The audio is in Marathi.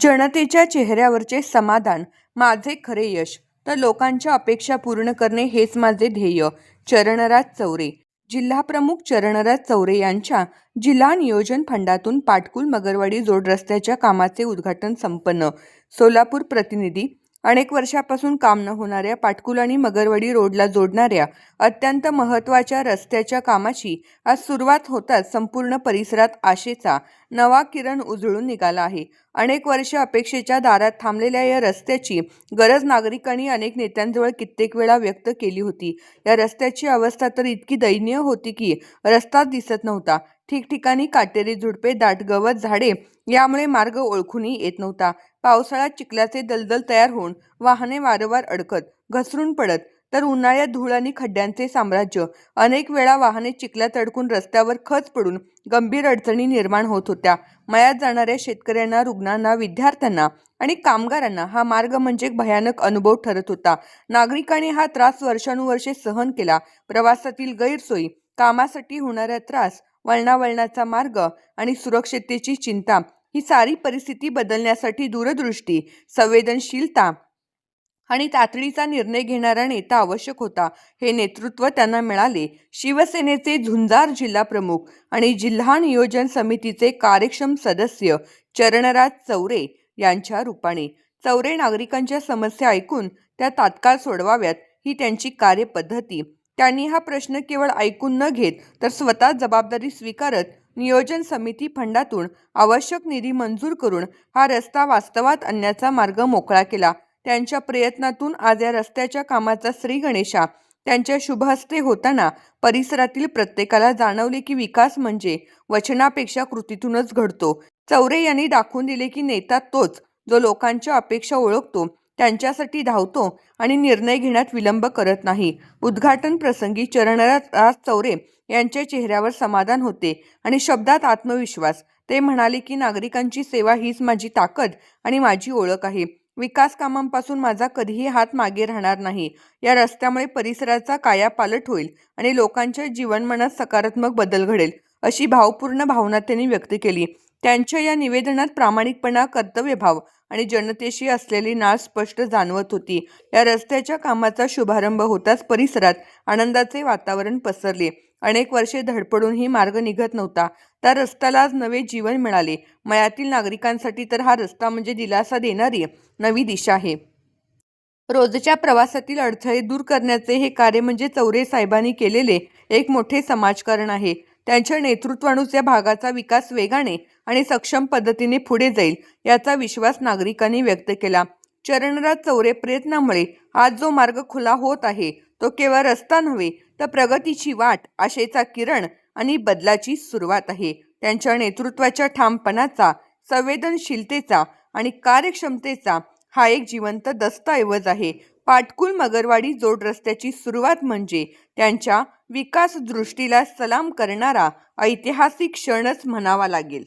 जनतेच्या चेहऱ्यावरचे समाधान माझे खरे यश. तर लोकांच्या अपेक्षा पूर्ण करणे हेच माझे ध्येय. चरणराज चौरे. जिल्हाप्रमुख चरणराज चौरे यांच्या जिल्हा नियोजन फंडातून पाटकुल मगरवाडी जोड रस्त्याच्या कामाचे उद्घाटन संपन्न. सोलापूर प्रतिनिधी अनेक वर्षापासून काम न होणाऱ्या पाटकुल आणि मगरवाडी रोडला जोडणाऱ्या अत्यंत महत्त्वाच्या रस्त्याच्या कामाची आज सुरुवात होताच संपूर्ण परिसरात आशेचा नवा किरण उजळून निघाला आहे. अनेक वर्ष अपेक्षेच्या दारात थांबलेल्या या रस्त्याची गरज नागरिकांनी अनेक नेत्यांजवळ कित्येक वेळा व्यक्त केली होती. या रस्त्याची अवस्था तर इतकी दयनीय होती की रस्ताच दिसत नव्हता. ठिकठिकाणी काटेरी झुडपे दाट गवत झाडे यामुळे मार्ग ओळखूनही येत नव्हता. पावसाळ्यात चिखलाचे दलदल तयार होऊन वाहने वारंवार अडकत घसरून पडत तर उन्हाळ्यात धूळ आणि खड्ड्यांचे साम्राज्य. अनेक वेळा वाहने चिखल्यात अडकून रस्त्यावर खच पडून गंभीर अडचणी निर्माण होत होत्या. मयात जाणाऱ्या शेतकऱ्यांना रुग्णांना विद्यार्थ्यांना आणि कामगारांना हा मार्ग म्हणजे भयानक अनुभव ठरत होता. नागरिकांनी हा त्रास वर्षानुवर्षे सहन केला. प्रवासातील गैरसोयी कामासाठी होणारा त्रास वळणावळणाचा मार्ग आणि सुरक्षिततेची चिंता ही सारी परिस्थिती बदलण्यासाठी दूरदृष्टी संवेदनशीलता आणि तातडीचा निर्णय घेणारा नेता आवश्यक होता. हे नेतृत्व त्यांना मिळाले. शिवसेनेचे झुंजार जिल्हा प्रमुख आणि जिल्हा नियोजन समितीचे कार्यक्षम सदस्य चरणराज चौरे यांच्या रूपाने. चौरे नागरिकांच्या समस्या ऐकून त्या तात्काळ सोडवाव्यात ही त्यांची कार्यपद्धती. त्यांनी हा प्रश्न केवळ ऐकून न घेत तर स्वतः जबाबदारी स्वीकारत नियोजन समिती फंडातून आवश्यक निधी मंजूर करून हा रस्ता वास्तवात आणण्याचा मार्ग मोकळा केला. त्यांच्या प्रयत्नातून आज या रस्त्याच्या कामाचा श्री गणेशा त्यांच्या शुभहस्ते होताना परिसरातील प्रत्येकाला जाणवले की विकास म्हणजे वचनापेक्षा कृतीतूनच घडतो. चौरे यांनी दाखवून दिले की नेता तोच जो लोकांच्या अपेक्षा ओळखतो त्यांच्यासाठी धावतो आणि निर्णय घेण्यात विलंब करत नाही. उद्घाटन प्रसंगी चरणराज राज चौरे यांच्या चेहऱ्यावर समाधान होते आणि शब्दात आत्मविश्वास. ते म्हणाले की नागरिकांची सेवा हीच माझी ताकद आणि माझी ओळख आहे. विकास कामांपासून माझा कधीही हात मागे राहणार नाही. या रस्त्यामुळे परिसराचा कायापालट होईल आणि लोकांच्या जीवनमनात सकारात्मक बदल घडेल अशी भावपूर्ण भावना त्यांनी व्यक्त केली. त्यांच्या या निवेदनात प्रामाणिकपणा कर्तव्यभाव आणि जनतेशी असलेली नाळ स्पष्ट जाणवत होती. या रस्त्याच्या कामाचा शुभारंभ होताच परिसरात आनंदाचे वातावरण पसरले. अनेक वर्षे धडपडूनही मार्ग निघत नव्हता. त्या रस्त्याला आज नवे जीवन मिळाले. मयातील नागरिकांसाठी तर हा रस्ता म्हणजे दिलासा देणारी नवी दिशा आहे. रोजच्या प्रवासातील अडथळे दूर करण्याचे हे कार्य म्हणजे चौरे साहेबांनी केलेले एक मोठे समाजकारण आहे. त्यांच्या नेतृत्वानुच या भागाचा विकास वेगाने आणि सक्षम पद्धतीने पुढे जाईल याचा विश्वास नागरिकांनी व्यक्त केला. चरणराज चौरे प्रयत्नामुळे आज जो मार्ग खुला होत आहे तो केवळ रस्ता नव्हे तर प्रगतीची वाट आशेचा किरण आणि बदलाची सुरुवात आहे. त्यांच्या नेतृत्वाच्या ठामपणाचा संवेदनशीलतेचा आणि कार्यक्षमतेचा हा एक जिवंत दस्तऐवज आहे. पाटकुल मगरवाडी जोड रस्त्याची सुरुवात म्हणजे त्यांच्या विकास दृष्टीला सलाम करणारा ऐतिहासिक क्षणच म्हणावा लागेल.